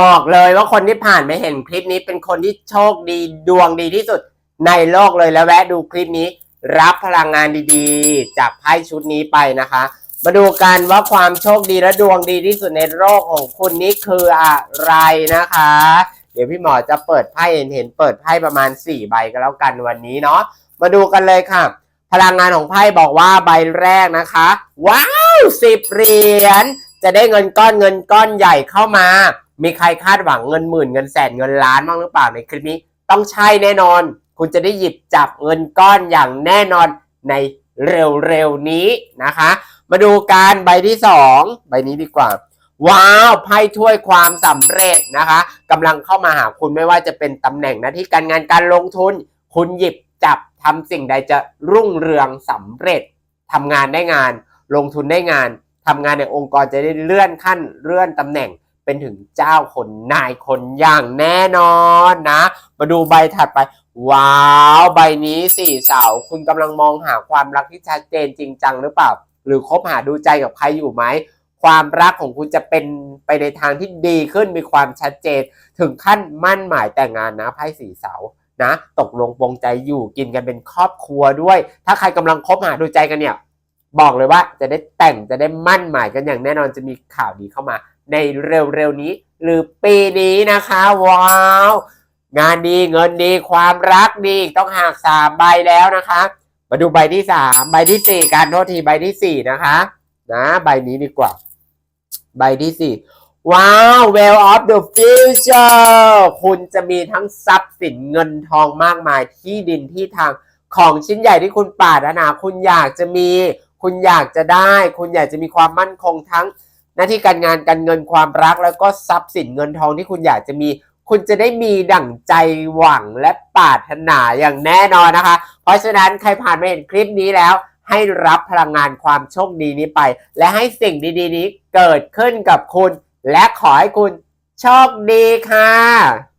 บอกเลยว่าคนที่ผ่านไปเห็นคลิปนี้เป็นคนที่โชคดีดวงดีที่สุดในโลกเลยแล้วแวะดูคลิปนี้ รับพลังงานดีๆ จากไพ่ชุดนี้ไปนะคะ มาดูกันว่าความโชคดีและดวงดีที่สุดในโลกของคุณนี้คืออะไรนะคะ เดี๋ยวพี่หมอจะเปิดไพ่เห็นเห็นเปิดไพ่ประมาณ 4 ใบก็แล้วกันวันนี้เนาะมาดูกันเลยค่ะ พลังงานของไพ่บอกว่าใบแรกนะคะ ว้าวสิบเหรียญจะได้เงินก้อนเงินก้อนใหญ่เข้ามา มีใครคาดหวังเงินหมื่นเงินแสนเงินล้านบ้างหรือเปล่าในคลิปนี้ ต้องใช่แน่นอน คุณจะได้หยิบจับเงินก้อนอย่างแน่นอนในเร็วๆนี้นะคะ มาดูการใบที่สองใบนี้ดีกว่า ว้าวไพ่ถ้วยความสำเร็จนะคะกำลังเข้ามาหาคุณไม่ว่าจะเป็นตำแหน่งหน้าที่การงานการลงทุน คุณหยิบจับทำสิ่งใดจะรุ่งเรืองสำเร็จทำงานได้งาน ลงทุนได้งานทำงานในองค์กรจะได้เลื่อนขั้นเลื่อนตำแหน่ง เป็นถึงเจ้าคนนายคนอย่างแน่นอนนะ มาดูใบถัดไป ว้าวใบนี้สี่สาว คุณกำลังมองหาความรักที่ชัดเจนจริงจังหรือเปล่า หรือคบหาดูใจกับใครอยู่ไหมความรักของคุณจะเป็นไปในทางที่ดีขึ้นมีความชัดเจน ถึงขั้นมั่นหมายแต่งงานนะไพ่สี่เสานะตกลงปรงใจอยู่กินกันเป็นครอบครัวด้วย ถ้าใครกำลังคบหาดูใจกันเนี่ย บอกเลยว่าจะได้แต่งจะได้มั่นหมายกันอย่างแน่นอนจะมีข่าวดีเข้ามาในเร็วๆนี้ หรือปีนี้นะคะ ว้าว งานดีเงินดีความรักดีต้องหักสามใบแล้วนะคะ มาดูใบที่สามใบที่สี่การโทษทีใบที่สี่นะคะ นะใบนี้ดีกว่า ใบที่สี่ว้าว well of the future คุณจะมีทั้งทรัพย์สินเงินทองมากมายที่ดินที่ทางของชิ้นใหญ่ที่คุณปรารถนา คุณอยากจะมี คุณอยากจะได้ คุณอยากจะมีความมั่นคงทั้ง หน้าที่การงานการเงินความรักแล้วก็ทรัพย์สินเงินทองที่คุณอยากจะมี คุณจะได้มีดั่งใจหวังและปรารถนาอย่างแน่นอนนะคะ เพราะฉะนั้นใครผ่านมาเห็นคลิปนี้แล้ว ให้รับพลังงานความโชคดีนี้ไป และให้สิ่งดีๆ นี้เกิดขึ้นกับคุณ และขอให้คุณโชคดีค่ะ